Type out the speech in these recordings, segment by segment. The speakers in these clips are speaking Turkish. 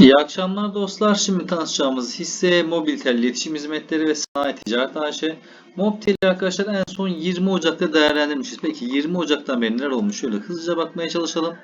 İyi akşamlar dostlar. Şimdi tanışacağımız hisse Mobiltel İletişim Hizmetleri ve Sanayi Ticaret AŞ. Mobiltel'i arkadaşlar en son 20 Ocak'ta değerlendirmişiz. Peki 20 Ocak'tan beri neler olmuş? Şöyle hızlıca bakmaya çalışalım.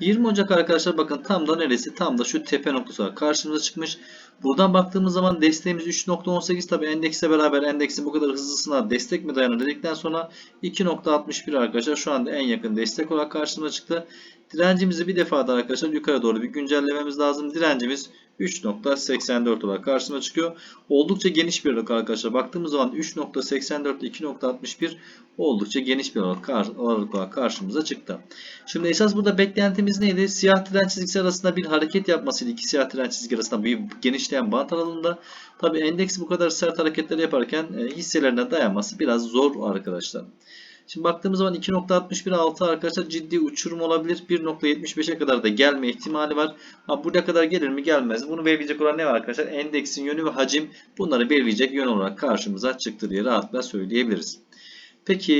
20 Ocak arkadaşlar bakın tam da neresi? Tam da şu tepe noktası var. Karşımıza çıkmış. Buradan baktığımız zaman desteğimiz 3.18 tabi endekse beraber endeksin bu kadar hızlısına destek mi dayanır dedikten sonra 2.61 arkadaşlar şu anda en yakın destek olarak karşımıza çıktı. Direncimizi bir defa da arkadaşlar yukarı doğru bir güncellememiz lazım. Direncimiz 3.84 olarak karşımıza çıkıyor. Oldukça geniş bir aralık arkadaşlar. Baktığımız zaman 3.84 ile 2.61 oldukça geniş bir aralık, olarak karşımıza çıktı. Şimdi esas burada beklentimiz neydi? Siyah direnç çizgisi arasında bir hareket yapmasıydı. İki siyah direnç çizgi arasında bir genişleyen bant aralığında. Tabi endeks bu kadar sert hareketler yaparken e, hisselerine dayanması biraz zor arkadaşlar. Şimdi baktığımız zaman 2.61 altı arkadaşlar ciddi uçurum olabilir. 1.75'e kadar da gelme ihtimali var. Ha, buraya kadar gelir mi gelmez? Bunu belirleyecek olan ne var arkadaşlar? Endeksin yönü ve hacim bunları belirleyecek yön olarak karşımıza çıktı diye rahatlıkla söyleyebiliriz. Peki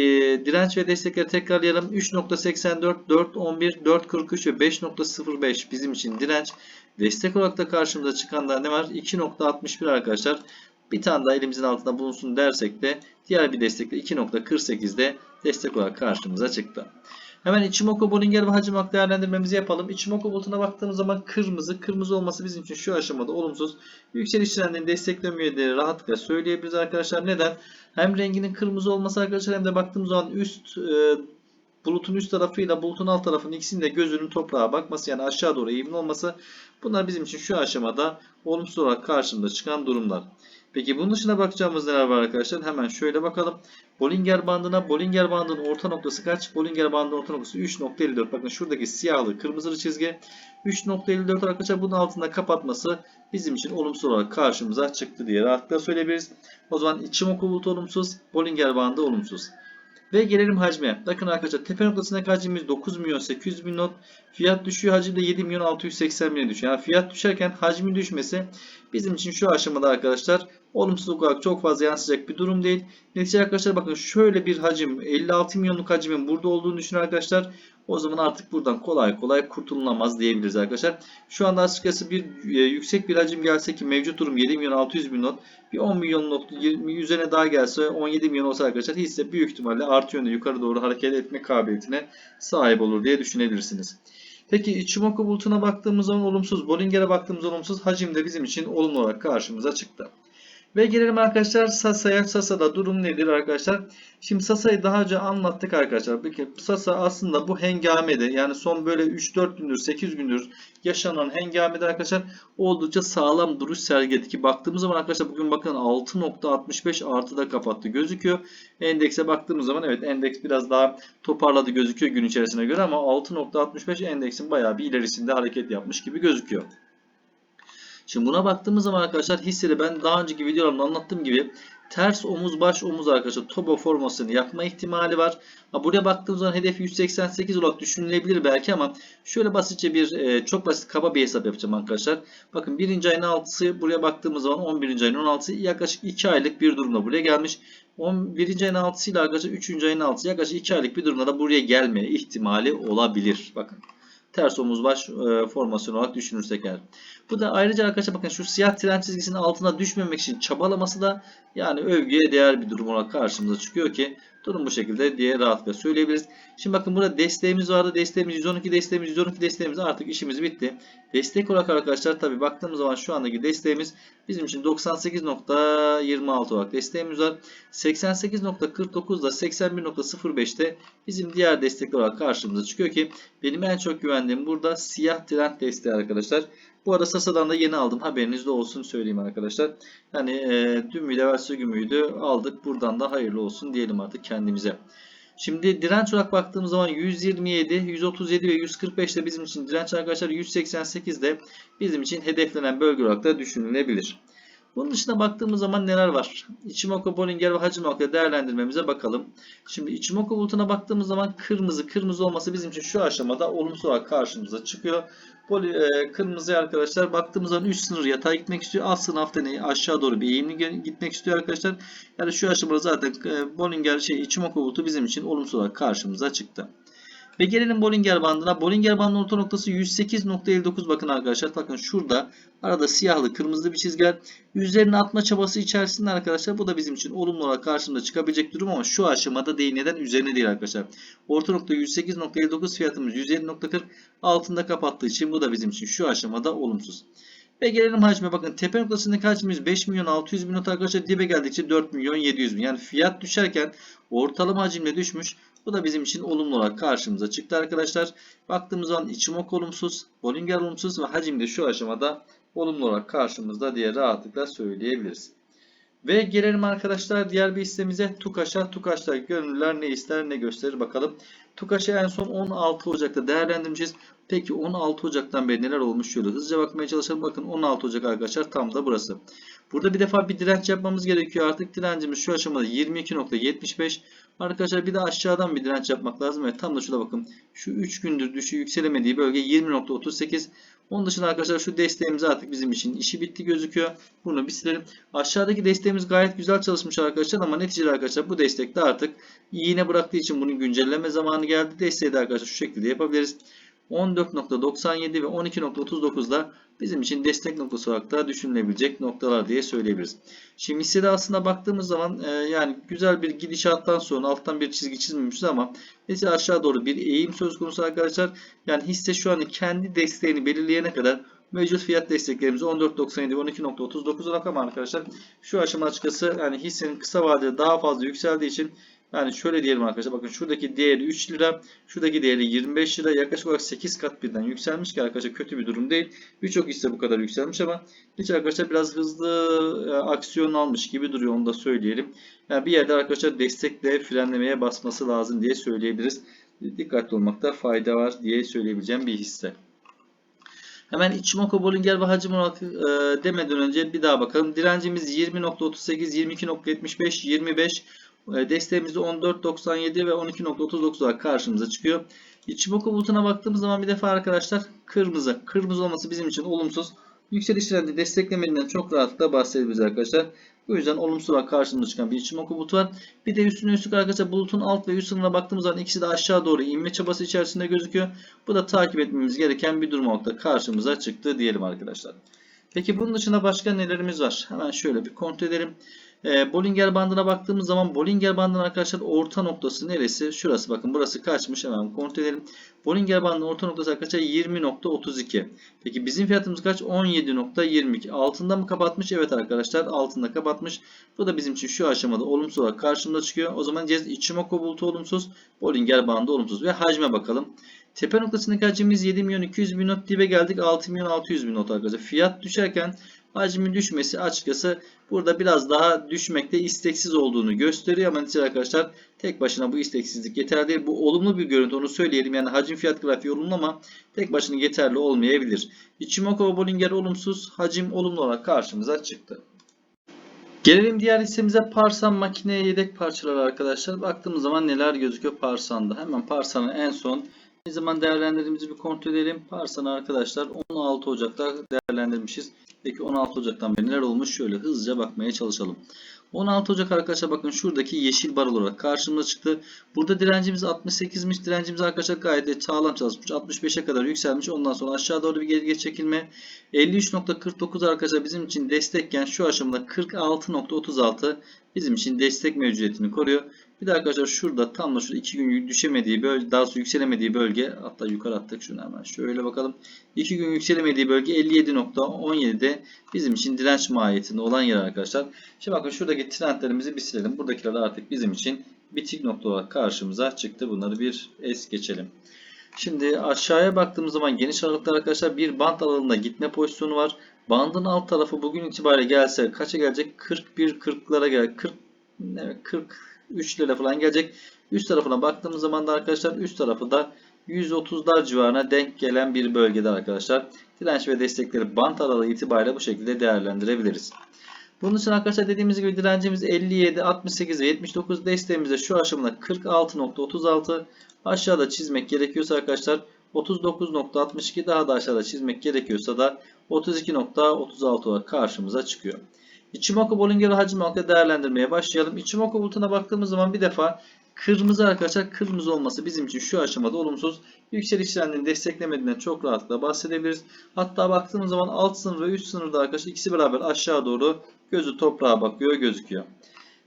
direnç ve destekleri tekrarlayalım. 3.84, 4.11, 4.43 ve 5.05 bizim için direnç. Destek olarak da karşımıza çıkan da ne var? 2.61 arkadaşlar. Bir tane daha elimizin altında bulunsun dersek de diğer bir destekle 2.48'de destek olarak karşımıza çıktı. Hemen Ichimoku, Bollinger ve Hacimak değerlendirmemizi yapalım. Ichimoku bulutuna baktığımız zaman kırmızı. Kırmızı olması bizim için şu aşamada olumsuz. Yükseliş trendini desteklemiyor diye rahatlıkla söyleyebiliriz arkadaşlar. Neden? Hem renginin kırmızı olması arkadaşlar hem de baktığımız zaman üst e, bulutun üst tarafıyla bulutun alt tarafının ikisinin de gözünün toprağa bakması yani aşağı doğru eğimli olması bunlar bizim için şu aşamada olumsuz olarak karşımıza çıkan durumlar. Peki bunun dışına bakacağımız neler var arkadaşlar? Hemen şöyle bakalım. Bollinger bandına, Bollinger bandının orta noktası kaç? Bollinger bandının orta noktası 3.54. Bakın şuradaki siyahlı kırmızılı çizgi 3.54 arkadaşlar bunun altında kapatması bizim için olumsuz olarak karşımıza çıktı diye rahatlıkla söyleyebiliriz. O zaman Ichimoku bulutu olumsuz, Bollinger bandı olumsuz. Ve gelelim hacme. Bakın arkadaşlar tepe noktasındaki hacmimiz 9 milyon 800 bin not. Fiyat düşüyor hacim de 7 milyon 680 bin düşüyor. Yani fiyat düşerken hacmin düşmesi bizim için şu aşamada arkadaşlar olumsuzluk olarak çok fazla yansıyacak bir durum değil. Netice arkadaşlar bakın şöyle bir hacim 56 milyonluk hacmin burada olduğunu düşünün arkadaşlar. O zaman artık buradan kolay kolay kurtululamaz diyebiliriz arkadaşlar. Şu anda açıkçası bir e, yüksek bir hacim gelse ki mevcut durum 7 milyon 600 bin not. Bir 10 milyon not 20 üzerine daha gelse 17 milyon olsa arkadaşlar hisse büyük ihtimalle artı yönde yukarı doğru hareket etme kabiliyetine sahip olur diye düşünebilirsiniz. Peki Ichimoku bulutuna baktığımız zaman olumsuz, Bollinger'e baktığımız olumsuz, hacim de bizim için olumlu olarak karşımıza çıktı. Ve gelelim arkadaşlar Sasa'ya. Sasa'da durum nedir arkadaşlar? Şimdi Sasa'yı daha önce anlattık arkadaşlar. Peki Sasa aslında bu hengamede yani son böyle 3-4 gündür 8 gündür yaşanan hengamede arkadaşlar oldukça sağlam duruş sergiledi ki baktığımız zaman arkadaşlar bugün bakın 6.65 artıda kapattı gözüküyor. Endekse baktığımız zaman evet endeks biraz daha toparladı gözüküyor gün içerisine göre ama 6.65 endeksin bayağı bir ilerisinde hareket yapmış gibi gözüküyor. Şimdi buna baktığımız zaman arkadaşlar hisseli ben daha önceki videolarımda anlattığım gibi ters omuz baş omuz arkadaşlar tobo formasını yapma ihtimali var. Ha, buraya baktığımız zaman hedef 188 olarak düşünülebilir belki ama şöyle basitçe bir e, çok basit kaba bir hesap yapacağım arkadaşlar. Bakın birinci ayın 6'sı buraya baktığımız zaman 11. ayın 16'sı yaklaşık 2 aylık bir durumda buraya gelmiş. 11. ayın 6'sı ile arkadaşlar 3. ayın 6'sı yaklaşık 2 aylık bir durumda da buraya gelme ihtimali olabilir. Bakın ters omuz baş e, formasyon olarak düşünürsek eğer. Bu da ayrıca arkadaşlar bakın şu siyah tren çizgisinin altına düşmemek için çabalaması da yani övgüye değer bir durum olarak karşımıza çıkıyor ki durum bu şekilde diye rahatlıkla söyleyebiliriz. Şimdi bakın burada desteğimiz vardı. Desteğimiz 112 desteğimiz 112 desteğimiz artık işimiz bitti. Destek olarak arkadaşlar tabi baktığımız zaman şu andaki desteğimiz bizim için 98.26 olarak desteğimiz var. 88.49 da 81.05'te bizim diğer destek olarak karşımıza çıkıyor ki benim en çok güvendiğim burada siyah trend desteği arkadaşlar. Bu arada Sasa'dan da yeni aldım. Haberiniz de olsun söyleyeyim arkadaşlar. Yani e, dün müydü evvelsi gün aldık. Buradan da hayırlı olsun diyelim artık kendimize. Şimdi direnç olarak baktığımız zaman 127, 137 ve 145 de bizim için direnç arkadaşlar 188 de bizim için hedeflenen bölge olarak da düşünülebilir. Bunun dışında baktığımız zaman neler var? Ichimoku, Bollinger ve Hachimak'la değerlendirmemize bakalım. Şimdi Ichimoku bulutuna baktığımız zaman kırmızı, kırmızı olması bizim için şu aşamada olumsuz olarak karşımıza çıkıyor. Poli, e, kırmızı arkadaşlar baktığımız zaman üst sınır yatay gitmek istiyor. Alt sınır haftaneye aşağı doğru bir eğimli gitmek istiyor arkadaşlar. Yani şu aşamada zaten e, Bollinger şey Ichimoku bulutu bizim için olumsuz olarak karşımıza çıktı. Ve gelelim Bollinger bandına. Bollinger bandının orta noktası 108.59 bakın arkadaşlar. Bakın şurada arada siyahlı kırmızı bir çizgiler. Üzerine atma çabası içerisinde arkadaşlar. Bu da bizim için olumlu olarak karşımıza çıkabilecek durum ama şu aşamada değil. Neden? Üzerine değil arkadaşlar. Orta nokta 108.59 fiyatımız 107.40 altında kapattığı için bu da bizim için şu aşamada olumsuz. Ve gelelim hacme bakın tepe noktasındaki hacmimiz 5 milyon 600 bin not arkadaşlar dibe geldikçe 4 milyon 700 bin. Yani fiyat düşerken ortalama hacimle düşmüş. Bu da bizim için olumlu olarak karşımıza çıktı arkadaşlar. Baktığımız zaman Ichimoku olumsuz, Bollinger olumsuz ve hacim de şu aşamada olumlu olarak karşımızda diye rahatlıkla söyleyebiliriz. Ve gelelim arkadaşlar diğer bir hissemize TUKAŞ'a. TUKAŞ'ta gönüllüler ne ister ne gösterir bakalım. TUKAŞ'ı en son 16 Ocak'ta değerlendireceğiz. Peki 16 Ocak'tan beri neler olmuş şöyle hızlıca bakmaya çalışalım. Bakın 16 Ocak arkadaşlar tam da burası. Burada bir defa bir direnç yapmamız gerekiyor. Artık direncimiz şu aşamada 22.75. Arkadaşlar bir de aşağıdan bir direnç yapmak lazım. Evet tam da şurada bakın. Şu 3 gündür düşü yükselemediği bölge 20.38. Onun dışında arkadaşlar şu desteğimiz artık bizim için işi bitti gözüküyor. Bunu bir silelim. Aşağıdaki desteğimiz gayet güzel çalışmış arkadaşlar ama neticede arkadaşlar bu destekte artık iğne bıraktığı için bunu güncelleme zamanı geldi. Desteği de arkadaşlar şu şekilde yapabiliriz. 14.97 ve 12.39'da bizim için destek noktası olarak da düşünülebilecek noktalar diye söyleyebiliriz. Şimdi hissede aslında baktığımız zaman e, yani güzel bir gidişattan sonra alttan bir çizgi çizmemişiz ama mesela aşağı doğru bir eğim söz konusu arkadaşlar. Yani hisse şu an kendi desteğini belirleyene kadar mevcut fiyat desteklerimiz 14.97 ve 12.39 olarak ama arkadaşlar şu aşama açıkçası yani hissenin kısa vadede daha fazla yükseldiği için yani şöyle diyelim arkadaşlar bakın şuradaki değeri 3 lira, şuradaki değeri 25 lira yaklaşık olarak 8 kat birden yükselmiş ki arkadaşlar kötü bir durum değil. Birçok hisse bu kadar yükselmiş ama hiç arkadaşlar biraz hızlı e, aksiyon almış gibi duruyor onu da söyleyelim. Yani bir yerde arkadaşlar destekle frenlemeye basması lazım diye söyleyebiliriz. Dikkatli olmakta fayda var diye söyleyebileceğim bir hisse. Hemen Ichimoku Bollinger ve hacim olarak e, demeden önce bir daha bakalım. Direncimiz 20.38, 22.75, 25 e, Desteğimiz de 14.97 ve 12.39 olarak karşımıza çıkıyor. Ichimoku bulutuna baktığımız zaman bir defa arkadaşlar kırmızı. Kırmızı olması bizim için olumsuz. Yükseliş trendi desteklemediğinden çok rahatlıkla bahsedebiliriz arkadaşlar. Bu yüzden olumsuz olarak karşımıza çıkan bir Ichimoku bulutu var. Bir de üstüne üstlük arkadaşlar bulutun alt ve üst sınırına baktığımız zaman ikisi de aşağı doğru inme çabası içerisinde gözüküyor. Bu da takip etmemiz gereken bir durum olarak karşımıza çıktı diyelim arkadaşlar. Peki bunun dışında başka nelerimiz var? Hemen şöyle bir kontrol edelim. E, Bollinger bandına baktığımız zaman Bollinger bandının arkadaşlar orta noktası neresi? Şurası bakın burası kaçmış hemen kontrol edelim. Bollinger bandının orta noktası arkadaşlar 20.32. Peki bizim fiyatımız kaç? 17.22. Altında mı kapatmış? Evet arkadaşlar altında kapatmış. Bu da bizim için şu aşamada olumsuz olarak karşımıza çıkıyor. O zaman diyeceğiz Ichimoku bulutu olumsuz. Bollinger bandı olumsuz. Ve hacme bakalım. Tepe noktasındaki hacmimiz 7 milyon 200 bin not dibe geldik 6 milyon 600 bin not arkadaşlar. Fiyat düşerken hacmin düşmesi açıkçası burada biraz daha düşmekte isteksiz olduğunu gösteriyor ama netice arkadaşlar tek başına bu isteksizlik yeterli değil. Bu olumlu bir görüntü onu söyleyelim. Yani hacim fiyat grafiği olumlu ama tek başına yeterli olmayabilir. Ichimoku ve Bollinger olumsuz, hacim olumlu olarak karşımıza çıktı. Gelelim diğer hissemize Parsan makineye yedek parçalar arkadaşlar. Baktığımız zaman neler gözüküyor Parsan'da. Hemen Parsan'ı en son ne zaman değerlendirdiğimizi bir kontrol edelim. Parsan'ı arkadaşlar 16 Ocak'ta değerlendirmişiz. Peki 16 Ocak'tan beri neler olmuş? Şöyle hızlıca bakmaya çalışalım. 16 Ocak arkadaşlar bakın şuradaki yeşil bar olarak karşımıza çıktı. Burada direncimiz 68'miş. Direncimiz arkadaşlar gayet de sağlam çalışmış. 65'e kadar yükselmiş. Ondan sonra aşağı doğru bir geri çekilme. 53.49 arkadaşlar bizim için destekken şu aşamada 46.36 bizim için destek mevcudiyetini koruyor. Bir de arkadaşlar şurada tam da şurada 2 gün düşemediği bölge daha sonra yükselemediği bölge hatta yukarı attık şunu hemen şöyle bakalım. 2 gün yükselemediği bölge 57.17'de bizim için direnç mahiyetinde olan yer arkadaşlar. Şimdi bakın şuradaki trendlerimizi bir silelim. Buradakiler artık bizim için bitik nokta olarak karşımıza çıktı. Bunları bir es geçelim. Şimdi aşağıya baktığımız zaman geniş aralıkta arkadaşlar bir band alanında gitme pozisyonu var. Bandın alt tarafı bugün itibariyle gelse kaça gelecek? 41 40'lara gelecek. 40 evet 43 lira falan gelecek. Üst tarafına baktığımız zaman da arkadaşlar üst tarafı da 130'lar civarına denk gelen bir bölgede arkadaşlar. Direnç ve destekleri bant aralığı itibariyle bu şekilde değerlendirebiliriz. Bunun için arkadaşlar dediğimiz gibi direncimiz 57, 68 ve 79 desteğimizde şu aşamada 46.36 aşağıda çizmek gerekiyorsa arkadaşlar 39.62 daha da aşağıda çizmek gerekiyorsa da 32.36 olarak karşımıza çıkıyor. Ichimoku Bollinger hacim olarak değerlendirmeye başlayalım. Ichimoku bulutuna baktığımız zaman bir defa kırmızı arkadaşlar kırmızı olması bizim için şu aşamada olumsuz. Yükseliş trendini desteklemediğinden çok rahatlıkla bahsedebiliriz. Hatta baktığımız zaman alt sınır ve üst sınırda arkadaşlar ikisi beraber aşağı doğru gözü toprağa bakıyor gözüküyor.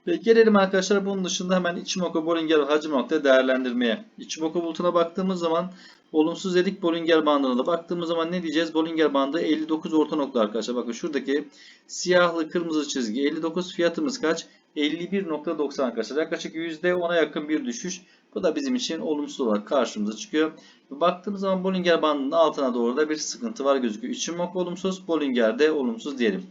Ve gelelim arkadaşlar bunun dışında hemen Ichimoku Bollinger ve hacim nokta değerlendirmeye. Ichimoku bulutuna baktığımız zaman olumsuz dedik Bollinger bandına da baktığımız zaman ne diyeceğiz? Bollinger bandı 59 orta nokta arkadaşlar. Bakın şuradaki siyahlı kırmızı çizgi 59 fiyatımız kaç? 51.90 arkadaşlar. Yaklaşık %10'a yakın bir düşüş. Bu da bizim için olumsuz olarak karşımıza çıkıyor. Baktığımız zaman Bollinger bandının altına doğru da bir sıkıntı var gözüküyor. Ichimoku olumsuz, Bollinger de olumsuz diyelim.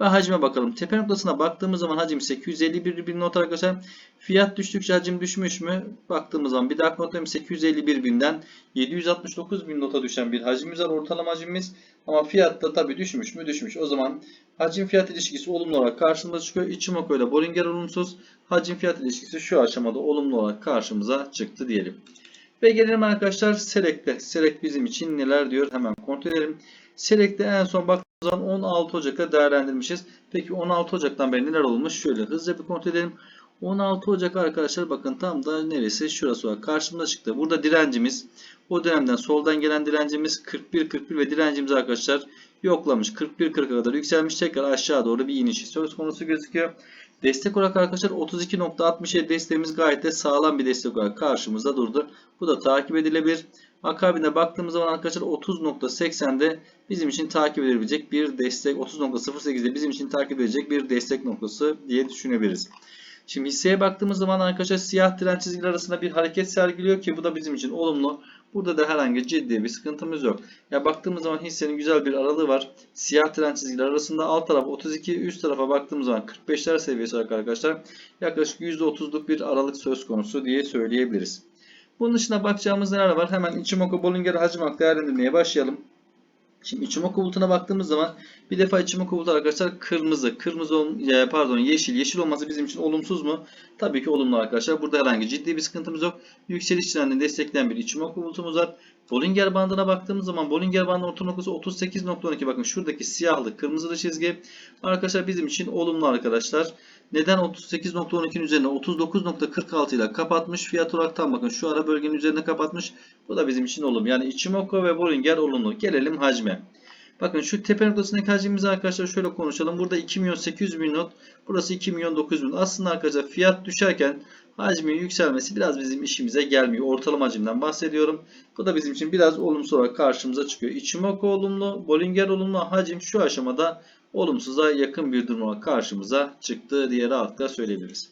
Ve hacme bakalım. Tepe noktasına baktığımız zaman hacim 851 bin not arkadaşlar. Fiyat düştükçe hacim düşmüş mü? Baktığımız zaman bir daha notayım 851 binden 769 bin nota düşen bir hacimimiz var ortalama hacimimiz. Ama fiyat da tabii düşmüş mü? Düşmüş. O zaman hacim fiyat ilişkisi olumlu olarak karşımıza çıkıyor. Ichimoku ile Bollinger olumsuz. Hacim fiyat ilişkisi şu aşamada olumlu olarak karşımıza çıktı diyelim. Ve gelelim arkadaşlar Select'e. Select bizim için neler diyor? Hemen kontrol edelim. Select'te en son baktığımız zaman 16 Ocak'a değerlendirmişiz. Peki 16 Ocak'tan beri neler olmuş? Şöyle hızlıca bir kontrol edelim. 16 Ocak arkadaşlar bakın tam da neresi? Şurası var. Karşımda çıktı. Burada direncimiz o dönemden soldan gelen direncimiz 41-41 ve direncimiz arkadaşlar yoklamış. 41-40'a kadar yükselmiş. Tekrar aşağı doğru bir iniş söz konusu gözüküyor. Destek olarak arkadaşlar 32.67 desteğimiz gayet de sağlam bir destek olarak karşımızda durdu. Bu da takip edilebilir. Akabinde baktığımız zaman arkadaşlar 30.80'de bizim için takip edilebilecek bir destek 30.08'de bizim için takip edilecek bir destek noktası diye düşünebiliriz. Şimdi hisseye baktığımız zaman arkadaşlar siyah tren çizgiler arasında bir hareket sergiliyor ki bu da bizim için olumlu. Burada da herhangi ciddi bir sıkıntımız yok. Ya baktığımız zaman hissenin güzel bir aralığı var. Siyah tren çizgiler arasında alt taraf 32, üst tarafa baktığımız zaman 45'ler seviyesi arkadaşlar yaklaşık %30'luk bir aralık söz konusu diye söyleyebiliriz. Bunun dışında bakacağımız neler var? Hemen Ichimoku Bollinger Hacim değerlendirmeye başlayalım. Şimdi Ichimoku bulutuna baktığımız zaman bir defa Ichimoku bulutu arkadaşlar kırmızı, kırmızı pardon yeşil, yeşil olması bizim için olumsuz mu? Tabii ki olumlu arkadaşlar. Burada herhangi ciddi bir sıkıntımız yok. Yükseliş trendini destekleyen bir Ichimoku bulutumuz var. Bollinger bandına baktığımız zaman Bollinger bandının orta noktası 38.12 bakın şuradaki siyahlı kırmızılı çizgi arkadaşlar bizim için olumlu arkadaşlar. Neden 38.12'nin üzerine 39.46 ile kapatmış. Fiyat olarak tam bakın şu ara bölgenin üzerine kapatmış. Bu da bizim için olumlu. Yani Ichimoku ve Bollinger olumlu. Gelelim hacme. Bakın şu tepe noktasındaki hacmimizi arkadaşlar şöyle konuşalım. Burada 2 milyon 800 bin not. Burası 2 milyon 900 bin. Aslında arkadaşlar fiyat düşerken hacmin yükselmesi biraz bizim işimize gelmiyor. Ortalama hacimden bahsediyorum. Bu da bizim için biraz olumsuz olarak karşımıza çıkıyor. Ichimoku olumlu, Bollinger olumlu. Hacim şu aşamada olumsuza yakın bir duruma karşımıza çıktı diye rahatlıkla söyleyebiliriz.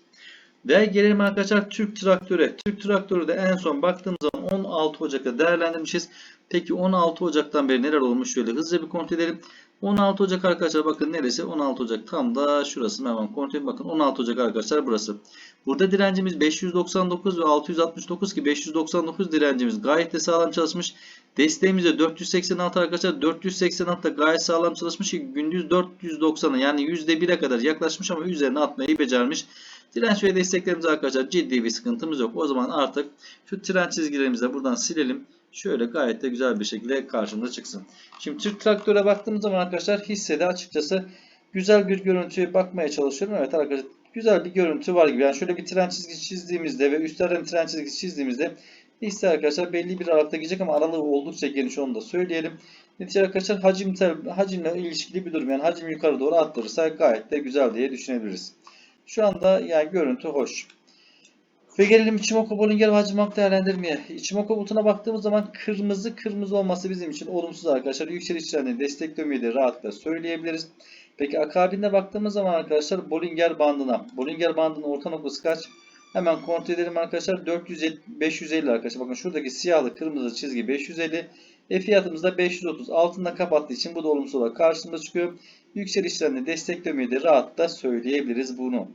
Ve gelelim arkadaşlar Türk Traktörü. Türk Traktörü de en son baktığımız zaman 16 Ocak'ta değerlendirmişiz. Peki 16 Ocak'tan beri neler olmuş? Şöyle hızlıca bir kontrol edelim. 16 Ocak arkadaşlar bakın neresi? 16 Ocak tam da şurası. Hemen kontrol edelim. Bakın 16 Ocak arkadaşlar burası. Burada direncimiz 599 ve 669 ki 599 direncimiz gayet de sağlam çalışmış. Desteğimiz de 486 arkadaşlar. 486 da gayet sağlam çalışmış ki gündüz 490'a yani %1'e kadar yaklaşmış ama üzerine atmayı becermiş. Direnç ve desteklerimiz arkadaşlar ciddi bir sıkıntımız yok. O zaman artık şu tren çizgilerimizi de buradan silelim. Şöyle gayet de güzel bir şekilde karşımıza çıksın. Şimdi Türk Traktör'e baktığımız zaman arkadaşlar hissede açıkçası güzel bir görüntüye bakmaya çalışıyorum. Evet arkadaşlar güzel bir görüntü var gibi. Yani şöyle bir tren çizgisi çizdiğimizde ve üstlerden tren çizgisi çizdiğimizde hisse arkadaşlar belli bir aralıkta gidecek ama aralığı oldukça geniş onu da söyleyelim. Netice arkadaşlar hacim, hacimle ilişkili bir durum. Yani hacim yukarı doğru arttırırsa gayet de güzel diye düşünebiliriz. Şu anda yani görüntü hoş. Ve gelelim Ichimoku Bollinger ve Hacimak değerlendirmeye. Ichimoku bulutuna baktığımız zaman kırmızı kırmızı olması bizim için olumsuz arkadaşlar. Yükseliş trendini desteklemeyi de rahatlıkla söyleyebiliriz. Peki akabinde baktığımız zaman arkadaşlar Bollinger bandına. Bollinger bandının orta noktası kaç? Hemen kontrol edelim arkadaşlar. 450, 550 arkadaşlar. Bakın şuradaki siyahlı kırmızı çizgi 550. E fiyatımız da 530. Altında kapattığı için bu da olumsuz olarak karşımıza çıkıyor. Yükseliş trendini desteklemeyi de rahatlıkla söyleyebiliriz bunu.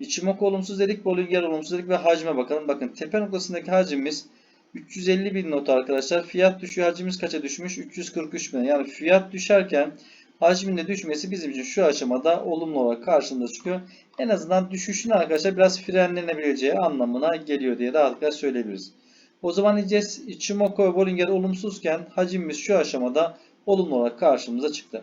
Ichimoku olumsuz dedik, Bollinger olumsuz dedik ve hacme bakalım. Bakın tepe noktasındaki hacimimiz 350 bin not arkadaşlar. Fiyat düşüyor. Hacimimiz kaça düşmüş? 343 bin. Yani fiyat düşerken hacmin de düşmesi bizim için şu aşamada olumlu olarak karşımıza çıkıyor. En azından düşüşün arkadaşlar biraz frenlenebileceği anlamına geliyor diye rahatlıkla söyleyebiliriz. O zaman diyeceğiz Ichimoku ve Bollinger olumsuzken hacimimiz şu aşamada olumlu olarak karşımıza çıktı.